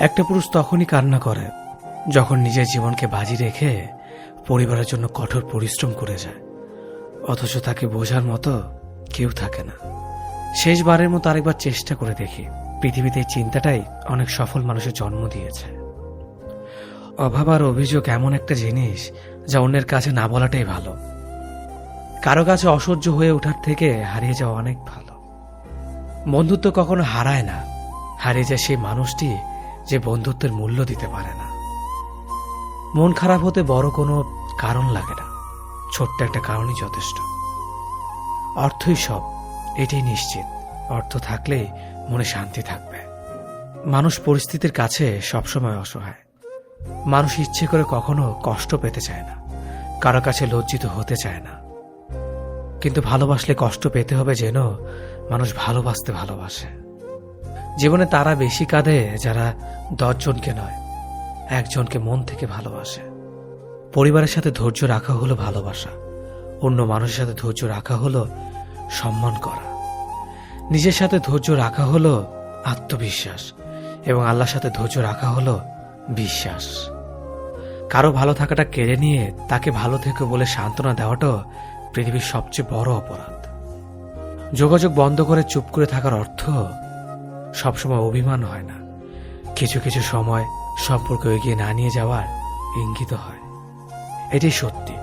একটা পুরুষ তখনই কান্না করে, যখন নিজের জীবনকে বাজি রেখে পরিবারের জন্য কঠোর পরিশ্রম করে যায়। অথচ তাকে বোঝার মতো কেউ থাকে না। শেষবারের মতো আরেকবার চেষ্টা করে দেখি, পৃথিবীতে চিন্তাটাই অনেক সফল মানুষের জন্ম দিয়েছে। অভাব আর অভিযোগ এমন একটা জিনিস যা অন্যের কাছে না বলাটাই ভালো। কারও কাছে অসহ্য হয়ে ওঠার থেকে হারিয়ে যাওয়া অনেক ভালো। বন্ধুত্ব কখনো হারায় না, হারিয়ে যায় সেই মানুষটি যে বন্ধুত্বের মূল্য দিতে পারে না। মন খারাপ হতে বড় কোনো কারণ লাগে না। ছোট্ট একটা কারণই যথেষ্ট। অর্থই সব, এটাই নিশ্চিত। অর্থ থাকলে মনে শান্তি থাকবে। মানুষ পরিস্থিতির কাছে সবসময় অসহায়। মানুষ ইচ্ছে করে কখনো কষ্ট পেতে চায় না। কারও কাছে লজ্জিত হতে চায় না। কিন্তু ভালোবাসলে কষ্ট পেতে হবে যেন মানুষ ভালোবাসতে ভালোবাসে। জীবনে তারা বেশি কাঁদে যারা দশজনকে নয়, একজনকে মন থেকে ভালোবাসে। পরিবারের সাথে ধৈর্য রাখা হলো ভালোবাসা। অন্য মানুষের সাথে ধৈর্য রাখা হলো সম্মান করা। নিজের সাথে ধৈর্য রাখা হলো আত্মবিশ্বাস এবং আল্লাহর সাথে ধৈর্য রাখা হলো বিশ্বাস। কারও ভালো থাকাটা কেড়ে নিয়ে তাকে ভালো থেকে বলে সান্ত্বনা দেওয়াটাও পৃথিবীর সবচেয়ে বড় অপরাধ। যোগাযোগ বন্ধ করে চুপ করে থাকার অর্থ সবসময় অভিমান হয় না। কিছু কিছু সময় সম্পর্ক এগিয়ে না নিয়ে যাওয়ার ইঙ্গিত হয়। এটাই সত্যি।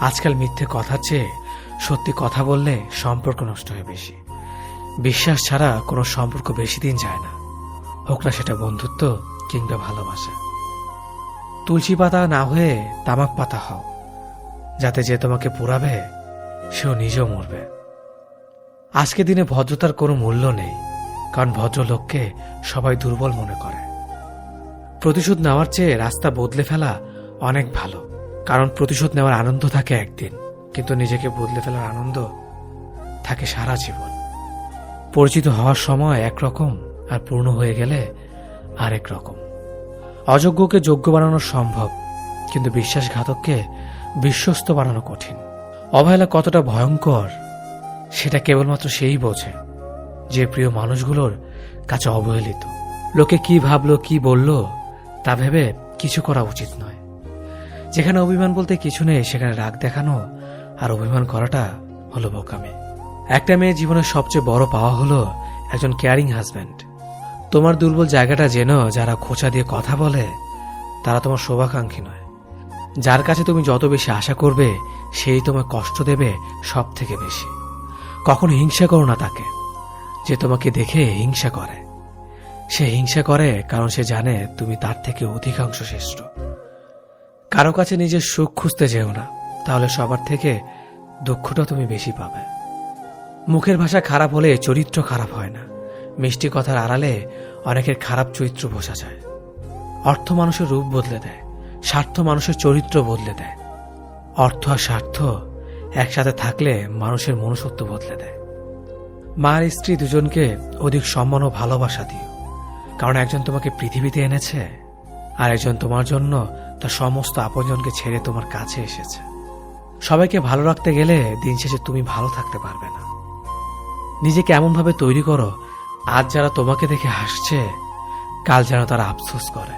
আজকাল মিথ্যে কথার চেয়ে সত্যি কথা বললে সম্পর্ক নষ্ট হয় বেশি। বিশ্বাস ছাড়া কোনো সম্পর্ক বেশি দিন যায় না। হোক না সেটা বন্ধুত্ব কিংবা ভালোবাসা। তুলসী পাতা না হয়ে তামাক পাতা হও। যাতে যে তোমাকে পুরাবে সেও নিজেও মরবে। আজকে দিনে ভদ্রতার কোনো মূল্য নেই। কারণ ভদ্রলোককে সবাই দুর্বল মনে করে। প্রতিশোধ নেওয়ার চেয়ে রাস্তা বদলে ফেলা অনেক ভালো, কারণ প্রতিশোধ নেওয়ার আনন্দ থাকে একদিন, কিন্তু নিজেকে বদলে ফেলার আনন্দ থাকে সারা জীবন। পরিচিত হওয়ার সময় একরকম আর পূর্ণ হয়ে গেলে আরেক রকম। অযোগ্যকে যোগ্য বানানো সম্ভব, কিন্তু বিশ্বাসঘাতককে বিশ্বস্ত বানানো কঠিন। অবহেলা কতটা ভয়ঙ্কর, সেটা কেবলমাত্র সেই বোঝে। যে প্রিয় মানুষগুলোর কাছে অবহেলিত। লোকে কি ভাবলো, কি বলল, তা ভেবে কিছু করা উচিত নয়। যেখানে অভিমান বলতে কিছু নেই, সেখানে রাগ দেখানো আর অভিমান করাটা হলো বোকামে। একটা মেয়ে জীবনের সবচেয়ে বড় পাওয়া হলো একজন কেয়ারিং হাজব্যান্ড তোমার দুর্বল জায়গাটা যেন যারা খোঁচা দিয়ে কথা বলে, তারা তোমার শোভাকাঙ্ক্ষী নয়। যার কাছে তুমি যত বেশি আশা করবে, সেই তোমায় কষ্ট দেবে সব থেকে বেশি। কখনো হিংসা করো না তাকে। যে তোমাকে দেখে হিংসা করে। সে হিংসা করে কারণ সে জানে তুমি তার থেকে অধিকাংশ শ্রেষ্ঠ। কারও কাছে নিজের সুখ খুঁজতে যেও না, তাহলে সবার থেকে দুঃখটা তুমি বেশি পাবে। মুখের ভাষা খারাপ হলে চরিত্র খারাপ হয় না। মিষ্টি কথার আড়ালে অনেকের খারাপ চরিত্র বোঝা যায়। অর্থ মানুষের রূপ বদলে দেয়, স্বার্থ মানুষের চরিত্র বদলে দেয়। অর্থ আর স্বার্থ একসাথে থাকলে মানুষের মনুষ্যত্ব বদলে দেয়। মা আর স্ত্রী দুজনকে অধিক সম্মান ও ভালোবাসা দিও। কারণ একজন তোমাকে পৃথিবীতে এনেছে, আর একজন তোমার জন্য তার সমস্ত আপনজনকে ছেড়ে তোমার কাছে এসেছে। সবাইকে ভালো রাখতে গেলে দিন শেষে তুমি ভালো থাকতে পারবে না। নিজেকে এমনভাবে তৈরি করো, আজ যারা তোমাকে দেখে হাসছে, কাল যেন তারা আফসোস করে।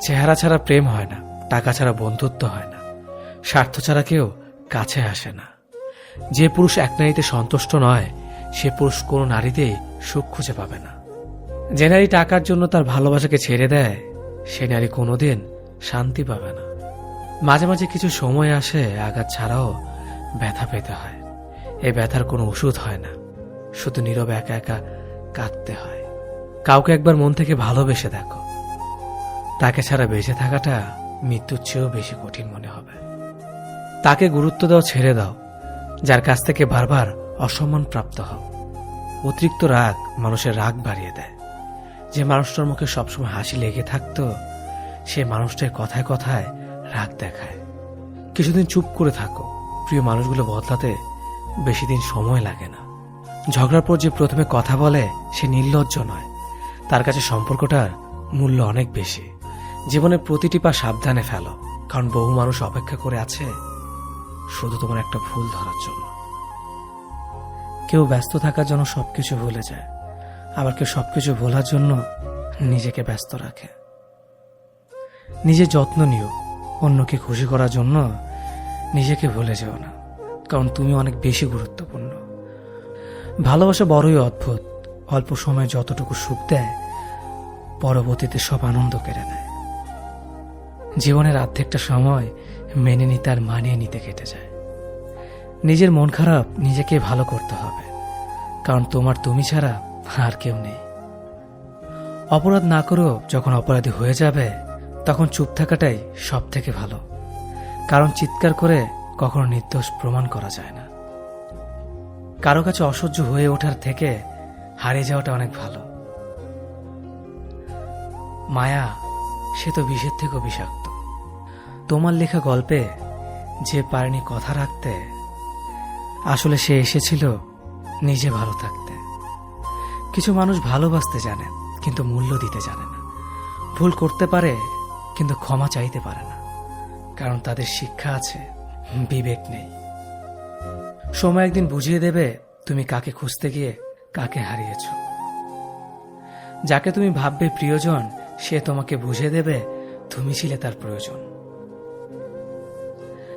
চেহারা ছাড়া প্রেম হয় না, টাকা ছাড়া বন্ধুত্ব হয় না, স্বার্থ ছাড়া কেউ কাছে আসে না। যে পুরুষ এক নারীতে সন্তুষ্ট নয় সে পুরুষ কোনো নারীতেই সুখ খুঁজে পাবে না। যে নারী টাকার জন্য তার ভালোবাসাকে ছেড়ে দেয়, সে নারী কোনোদিন শান্তি পাবে না। মাঝে মাঝে কিছু সময় আসে, আঘাত ছাড়াও ব্যথা পেতে হয়। এই ব্যথার কোনো ওষুধ হয় না। শুধু নীরবে একা একা কাঁদতে হয়। কাউকে একবার মন থেকে ভালোবেসে দেখো। তাকে ছাড়া বেঁচে থাকাটা মৃত্যুর চেয়েও বেশি কঠিন মনে হবে। তাকে গুরুত্ব দাও, ছেড়ে দাও। যার কাছ থেকে বারবার অসম্মান প্রাপ্ত হও। অতিরিক্ত রাগ মানুষের রাগ বাড়িয়ে দেয়। যে মানুষটার মুখে সবসময় হাসি লেগে থাকতো, সে মানুষটার কথায় কথায় রাগ দেখায়। কিছুদিন চুপ করে থাকো। প্রিয় মানুষগুলো বদলাতে বেশি দিন সময় লাগে না। ঝগড়ার পর যে প্রথমে কথা বলে, সে নির্লজ্জ নয়। তার কাছে সম্পর্কটার মূল্য অনেক বেশি। জীবনের প্রতিটি পা সাবধানে ফেলো। কারণ বহু মানুষ অপেক্ষা করে আছে শুধু তোমার একটা ভুল ধরার জন্য। কেউ ব্যস্ত থাকার জন্য সবকিছু ভুলে যায়। আবার কেউ সবকিছু ভোলার জন্য নিজেকে ব্যস্ত রাখে। নিজের যত্ন নিও, অন্যকে খুশি করার জন্য নিজেকে ভুলে যেও না, কারণ তুমি অনেক বেশি গুরুত্বপূর্ণ। ভালোবাসা বড়ই অদ্ভুত, অল্প সময়ে যতটুকু সুখ দেয়, পরবর্তীতে সব আনন্দ কেড়ে নেয়। জীবনের অর্ধেকটা সময় মেনে নিতে আর মানিয়ে নিতে কেটে যায়। নিজের মন খারাপ নিজেকে ভালো করতে হবে। কারণ তোমার তুমি ছাড়া আর কেউ নেই। অপরাধ না করেও যখন অপরাধী হয়ে যাবে, তখন চুপ থাকাটাই সব থেকে ভালো। কারণ চিৎকার করে কখনো নির্দোষ প্রমাণ করা যায় না। কারও কাছে অসহ্য হয়ে ওঠার থেকে হারিয়ে যাওয়াটা অনেক ভালো। মায়া, সে তো বিষের থেকেও বিষাক্ত। তোমার লেখা গল্পে যে পারেনি কথা রাখতে আসলে সে এসেছিল নিজে ভালো থাকতে। কিছু মানুষ ভালোবাসতে জানে, কিন্তু মূল্য দিতে জানে না। ভুল করতে পারে, কিন্তু ক্ষমা চাইতে পারে না। কারণ তাদের শিক্ষা আছে, বিবেক নেই। সময় একদিন বুঝিয়ে দেবে, তুমি কাকে খুঁজতে গিয়ে কাকে হারিয়েছ। যাকে তুমি ভাববে প্রিয়জন, সে তোমাকে বুঝিয়ে দেবে, তুমি ছিলে তার প্রয়োজন।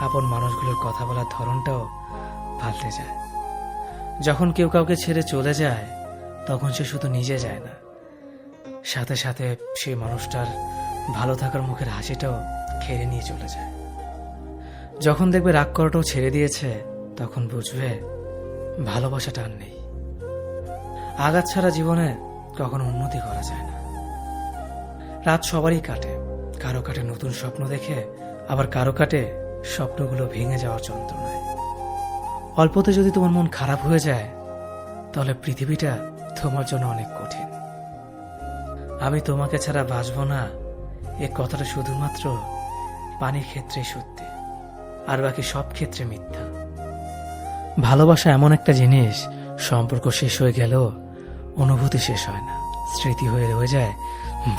আপন মানুষগুলোর কথা বলার ধরনটাও পাল্টে যায়। যখন কেউ কাউকে ছেড়ে চলে যায়, তখন সে শুধু নিজে যায় না। সাথে সাথে সেই মানুষটার ভালো থাকার মুখের হাসিটাও খেয়ে নিয়ে চলে যায়। যখন দেখবে রাগ করাটাও ছেড়ে দিয়েছে, তখন বুঝবে ভালোবাসাটা আর নেই। আঘাত ছাড়া জীবনে কখনো উন্নতি করা যায় না। রাত সবারই কাটে। কারও কাটে নতুন স্বপ্ন দেখে, আবার কারও কাটে স্বপ্নগুলো ভেঙে যাওয়ার যন্ত্রণায়। অল্পতে যদি তোমার মন খারাপ হয়ে যায়, তাহলে পৃথিবীটা তোমার জন্য অনেক কঠিন। আমি তোমাকে ছাড়া বাঁচব না, এ কথাটা শুধুমাত্র পানির ক্ষেত্রে সত্যি, আর বাকি সব ক্ষেত্রে মিথ্যা। ভালোবাসা এমন একটা জিনিস, সম্পর্ক শেষ হয়ে গেলেও অনুভূতি শেষ হয় না, স্মৃতি হয়ে রয়ে যায়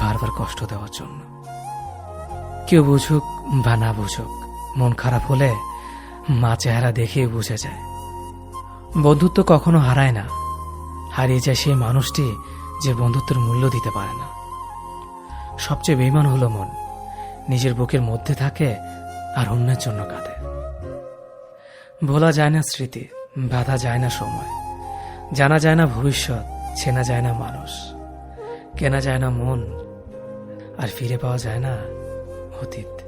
বারবার কষ্ট দেওয়ার জন্য। কেউ বুঝুক বা না বুঝুক মন খারাপ হলে মা চেহারা দেখেই বুঝে যায়। বন্ধুত্ব কখনো হারায় না। হারিয়ে যায় সেই মানুষটি যে বন্ধুত্বের মূল্য দিতে পারে না। সবচেয়ে বেইমান হলো মন। নিজের বুকের মধ্যে থাকে আর অন্যের জন্য কাঁদে। ভোলা যায় না স্মৃতি, বাধা যায় না সময়। জানা যায় না ভবিষ্যৎ, চেনা যায় না মানুষ। কেনা যায় না মন, আর ফিরে পাওয়া যায় না অতীত।